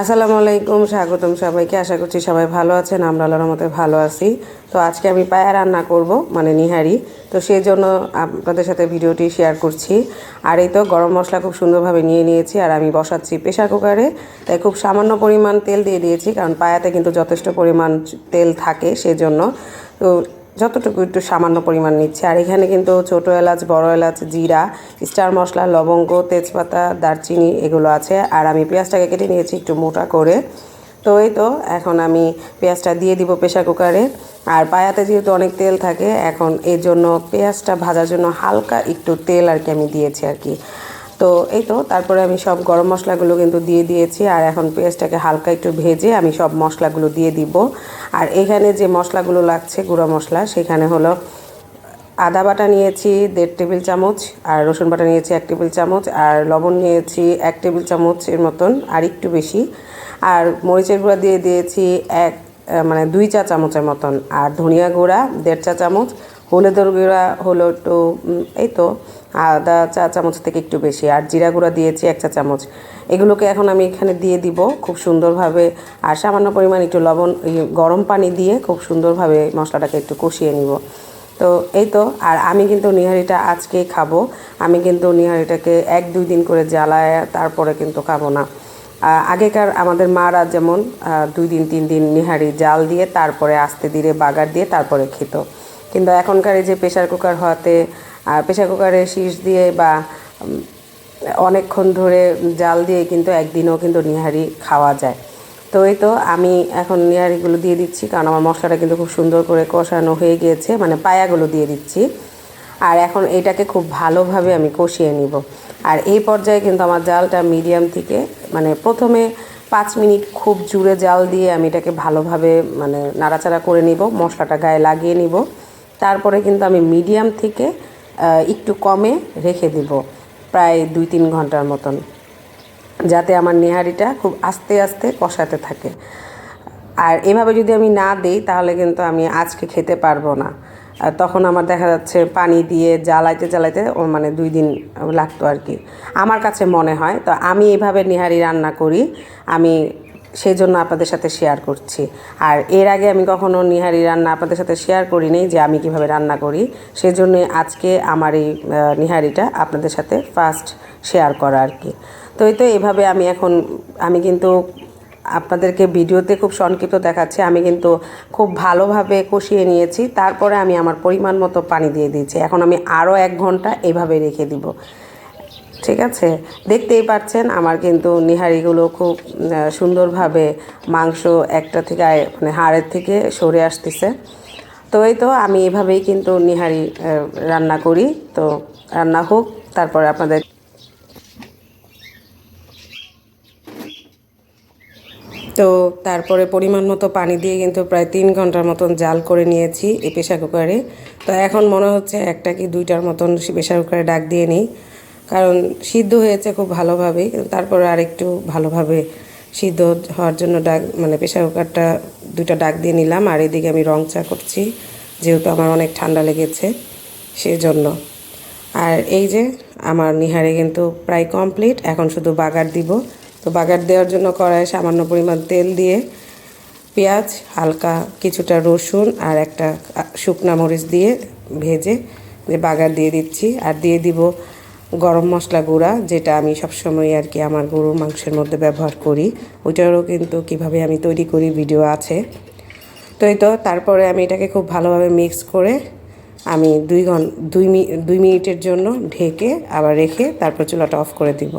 আসসালামু আলাইকুম, স্বাগতম সবাইকে। আশা করছি সবাই ভালো আছেন, আমরা আল্লাহর মতে ভালো আছি। তো আজকে আমি পায়া রান্না করব মানে নিহারি। তো সেই জন্য আপনাদের সাথে ভিডিওটি শেয়ার করছি। আর এই তো গরম মশলা খুব সুন্দরভাবে নিয়ে নিয়েছি, আর আমি বসাচ্ছি প্রেশার কুকারে। তাই খুব সামান্য পরিমাণ তেল দিয়ে দিয়েছি, কারণ পায়াতে কিন্তু যথেষ্ট পরিমাণ তেল থাকে সেজন্য। তো যতটুকু একটু সামান্য পরিমাণ নিচ্ছে। আর এখানে কিন্তু ছোটো এলাচ, বড় এলাচ, জিরা, স্টার মশলা, লবঙ্গ, তেজপাতা, দারচিনি এগুলো আছে। আর আমি পেঁয়াজটাকে কেটে নিয়েছি একটু মোটা করে। তো এই তো, এখন আমি পেঁয়াজটা দিয়ে দিব প্রেশার কুকারে। আর পায়াতে যেহেতু অনেক তেল থাকে, এখন এর জন্য পেঁয়াজটা ভাজার জন্য হালকা একটু তেল আর কি আমি দিয়েছি আর কি। তো এই তো, তারপরে আমি সব গরম মশলাগুলো কিন্তু দিয়ে দিয়েছি, আর এখন পেঁয়াজটাকে হালকা একটু ভেজে আমি সব মশলাগুলো দিয়ে দিব। আর এখানে যে মশলাগুলো লাগছে, গুঁড়ো মশলা, সেখানে হলো আদা বাটা নিয়েছি, দেড় টেবিল চামচ, আর রসুন বাটা নিয়েছি এক টেবিল চামচ, আর লবণ নিয়েছি এক টেবিল চামচের মতন, আর একটু বেশি। আর মরিচের গুঁড়া দিয়ে দিয়েছি এক মানে দুই চা চামচের মতন, আর ধনিয়া গুঁড়া দেড় চা চামচ, হলুদের গুঁড়া হলো একটু এই তো। আদা চা চামচ থেকে একটু বেশি, আর জিরা গুঁড়া দিয়েছি এক চা চামচ। এগুলোকে এখন আমি এখানে দিয়ে দিব খুব সুন্দরভাবে, আর সামান্য পরিমাণ একটু লবণ গরম পানি দিয়ে খুব সুন্দরভাবে মশলাটাকে একটু কষিয়ে নিব। তো এই তো, আর আমি কিন্তু নিহারিটা আজকে খাব। আমি কিন্তু নিহারিটাকে এক দুই দিন করে জ্বালায় তারপরে কিন্তু খাব না। আগেকার আমাদের মারা যেমন দুই দিন, তিন দিন নিহারি জাল দিয়ে তারপরে আস্তে ধীরে বাগার দিয়ে তারপরে খেত। কিন্তু এখনকার এই যে প্রেশার কুকার হওয়াতে প্রেশার কুকারে শীষ দিয়ে বা অনেকক্ষণ ধরে জাল দিয়ে কিন্তু একদিনও কিন্তু নিহারি খাওয়া যায়। তো এই তো আমি এখন নিহারিগুলো দিয়ে দিচ্ছি, কারণ আমার মশলাটা কিন্তু খুব সুন্দর করে কষানো হয়ে গিয়েছে মানে পায়াগুলো দিয়ে দিচ্ছি। আর এখন এটাকে খুব ভালোভাবে আমি কষিয়ে নিব। আর এই পর্যায়ে কিন্তু আমার জালটা মিডিয়াম থেকে মানে প্রথমে পাঁচ মিনিট খুব জুড়ে জাল দিয়ে আমি এটাকে ভালোভাবে মানে নাড়াচাড়া করে নিব, মশলাটা গায়ে লাগিয়ে নিব। তারপরে কিন্তু আমি মিডিয়াম থেকে একটু কমে রেখে দিব, প্রায় দুই তিন ঘণ্টার মতন, যাতে আমার নেহারিটা খুব আস্তে আস্তে কষাতে থাকে। আর এভাবে যদি আমি না দিই, তাহলে কিন্তু আমি আজকে খেতে পারব না। তখন আমার দেখা যাচ্ছে পানি দিয়ে জ্বালাইতে জ্বালাইতে, ও মানে দুই দিন লাগতো আর কি। আমার কাছে মনে হয়, তো আমি এভাবে নিহারি রান্না করি, আমি সেই জন্য আপনাদের সাথে শেয়ার করছি। আর এর আগে আমি কখনো নিহারি রান্না আপনাদের সাথে শেয়ার করিনি যে আমি কীভাবে রান্না করি। সেজন্য আজকে আমার এই নিহারিটা আপনাদের সাথে ফার্স্ট শেয়ার করা আর কি। তো এই তো এভাবে আমি এখন, আমি কিন্তু আপনাদেরকে ভিডিওতে খুব সংক্ষিপ্ত দেখাচ্ছে। আমি কিন্তু খুব ভালোভাবে কষিয়ে নিয়েছি। তারপরে আমি আমার পরিমাণ মতো পানি দিয়ে দিয়েছি। এখন আমি আরও এক ঘণ্টা এভাবে রেখে দিব। ঠিক আছে? দেখতেই পাচ্ছেন আমার কিন্তু নিহারিগুলো খুব সুন্দরভাবে মাংস একটা থেকে মানে হাড়ের থেকে সরে আসতেছে। তো এই তো আমি এভাবেই কিন্তু নিহারি রান্না করি। তো রান্না হোক, তারপরে আপনাদের তো তারপরে পরিমাণ মতো পানি দিয়ে কিন্তু প্রায় তিন ঘণ্টার মতন জাল করে নিয়েছি এই প্রেশার কুকারে। তো এখন মনে হচ্ছে একটা কি দুইটার মতন প্রেশার কুকারে ডাক দিয়ে নিই। কারণ সিদ্ধ হয়েছে খুব ভালোভাবে তারপরে আরেকটু ভালোভাবে সিদ্ধ হওয়ার জন্য ডাক মানে প্রেশার কুকারটা দুইটা ডাক দিয়ে নিলাম, আর এদিকে আমি রং চা করছি, যেহেতু আমার অনেক ঠান্ডা লেগেছে সেজন্য। আর এই যে আমার নিহারে কিন্তু প্রায় কমপ্লিট, এখন শুধু বাগার দিব। তো বাগার দেওয়ার জন্য কড়াই সামান্য পরিমাণ তেল দিয়ে পেঁয়াজ, হালকা কিছুটা রসুন আর একটা শুকনা মরিচ দিয়ে ভেজে যে বাগার দিয়ে দিচ্ছি, আর দিয়ে দিব গরম মশলা গুঁড়া, যেটা আমি সবসময় আর কি আমার গরুর মাংসের মধ্যে ব্যবহার করি। ওইটারও কিন্তু কীভাবে আমি তৈরি করি ভিডিও আছে। তো এই তো, তারপরে আমি এটাকে খুব ভালোভাবে মিক্স করে আমি দুই ঘন দুই দুই মিনিটের জন্য ঢেকে আবার রেখে তারপর চুলাটা অফ করে দিব।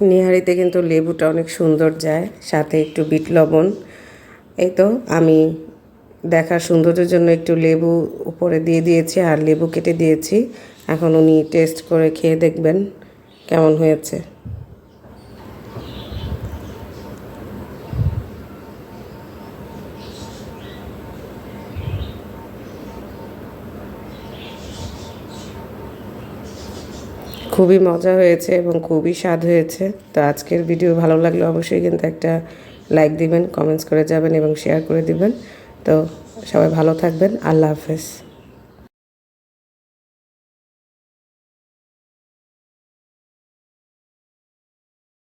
নিহারিতে কিন্তু লেবুটা অনেক সুন্দর যায়, সাথে একটু বিট লবণ। এই তো, আমি দেখার সৌন্দর্যের জন্য একটু লেবু উপরে দিয়ে দিয়েছি আর লেবু কেটে দিয়েছি। এখন উনি টেস্ট করে খেয়ে দেখবেন কেমন হয়েছে। খুবই মজা হয়েছে এবং খুবই স্বাদ হয়েছে। তো আজকের ভিডিও ভালো লাগলে অবশ্যই কিন্তু একটা লাইক দিবেন কমেন্টস করে যাবেন এবং শেয়ার করে দিবেন। তো সবাই ভালো থাকবেন। আল্লাহ হাফেজ।